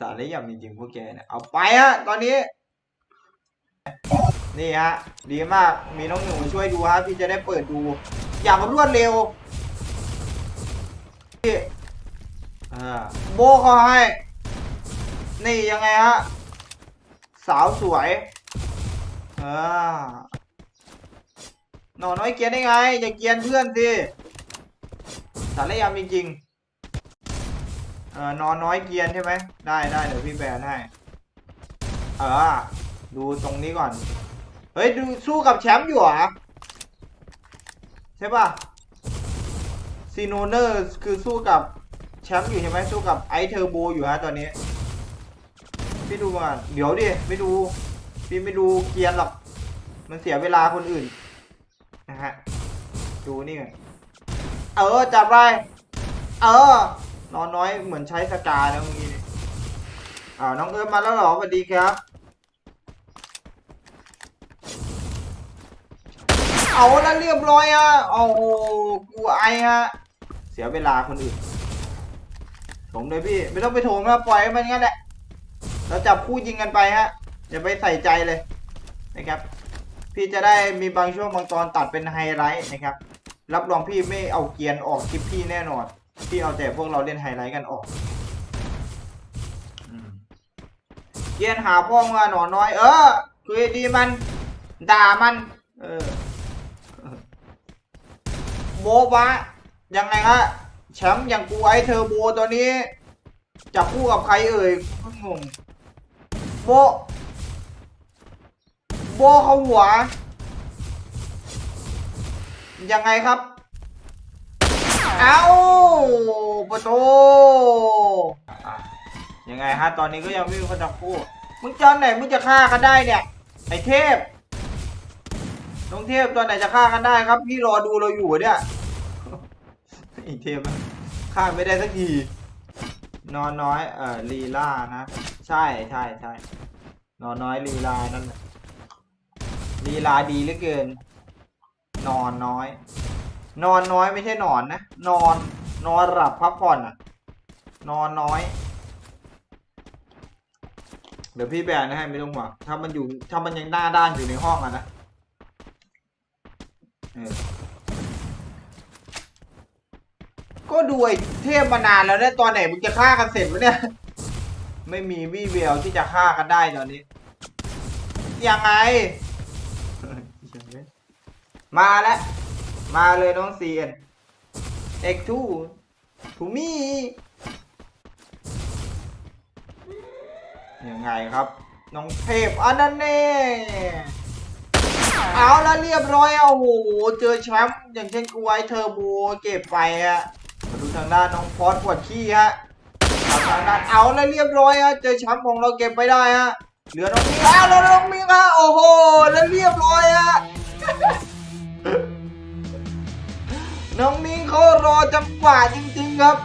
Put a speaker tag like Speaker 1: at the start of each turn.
Speaker 1: สารยำจริงๆพวกแกเนี่ยเอาไปฮะตอนนี้ นี่ฮะดีมากมีน้องหนูช่วยดูฮะพี่จะได้เปิดดู อย่างรวดเร็วพี่อ่าโบเขาให้ นี่ยังไงฮะสาวสวยอ่าหนอน้อยเกียนได้ไงอย่าเกียนเพื่อนสิสารยำจริงๆ ออนอนน้อยเกียนใช่ไหมได้ได้เดี๋ยวพี่แบนให้เออดูตรงนี้ก่อน เฮ้ยดูสู้กับแชมป์อยู่เหรอใช่ป่ะซีโนเนอร์คือสู้กับแชมป์อยู่ใช่ไหมสู้กับไอเทอร์โบอยู่ฮะตอนนี้พี่ดูก่อนเดี๋ยวดิไม่ดูพี่ไม่ดูเกียร์หรอก มันเสียเวลาคนอื่นนะฮะดูนี่ก่อนเออจับไปเออ นอนน้อยเหมือนใช้สกาแล้วเมื่อกี้นี่อ่าน้องเอิร์ธมาแล้วเหรอสวัสดีครับ เอาแล้วเรียบร้อยอะโอ้โหกูไอฮะ เสียเวลาคนอื่นถมเลยพี่ ไม่ต้องไปโถมนะปล่อยให้มันงั้นแหละ เราจับคู่ยิงกันไปฮะ อย่าไปใส่ใจเลยนะครับ พี่จะได้มีบางช่วงบางตอนตัดเป็นไฮไลท์นะครับ รับรองพี่ไม่เอาเกียร์ออกคลิปพี่แน่นอน พี่เอาแต่พวกเราเล่นไฮไลท์กันออกเกียร์หาพ่อมาหนอนน้อย เออคุยดีมัน ด่ามัน เออโบบะยังไงฮะแชมป์อย่างกูไอเทอร์โบตัวนี้จับคู่กับใครเอ่ยงงโบโบเขาหัว ยังไงครับ เอาประตูยังไงฮะตอนนี้ก็ยังไม่มีคนจับคู่มึงจอนไหนมึงจะฆ่ากันได้เนี่ยไอเทพน้องเทพตอนไหนจะฆ่ากันได้ครับ พี่รอดูเราอยู่เนี่ยไอเทพฆ่าไม่ได้สักทีนอนน้อยเอ่อลีลานะใช่ใช่ใช่นอนน้อยลีลานั่นลีลาดีเหลือเกิน นอนน้อย นอนน้อยไม่ใช่นอนนะ นอน นอนหลับพักผ่อนอะ นอนน้อย เดี๋ยวพี่แบนให้ไม่ต้องห่วงถ้ามันอยู่ ถ้ามันยังหน้าด้านอยู่ในห้องอะนะก็ดูไอ้เทพมานานแล้วเนี่ยตอนไหนมึงจะฆ่ากันเสร็จวะเนี่ย ไม่มีวี่แววที่จะฆ่ากันได้ตอนนี้ ยังไง มาแล้ว มาเลยน้องเซียนเอ็กทูทูมี่ยังไงครับ น้องเทพอันนั้นเน่เอาแล้วเรียบร้อยเอาโอ้โหเจอแชมป์อย่างเช่นกูไวเทอร์โบเก็บไปฮะมาดูทางด้านน้องฟอสปวดขี้ฮะทางด้านเอาแล้วเรียบร้อยฮะเจอแชมป์ของเราเก็บไปได้ฮะเหลือน้องมิงแล้วแล้วน้องมิงฮะโอ้โห กว่าจริงๆครับ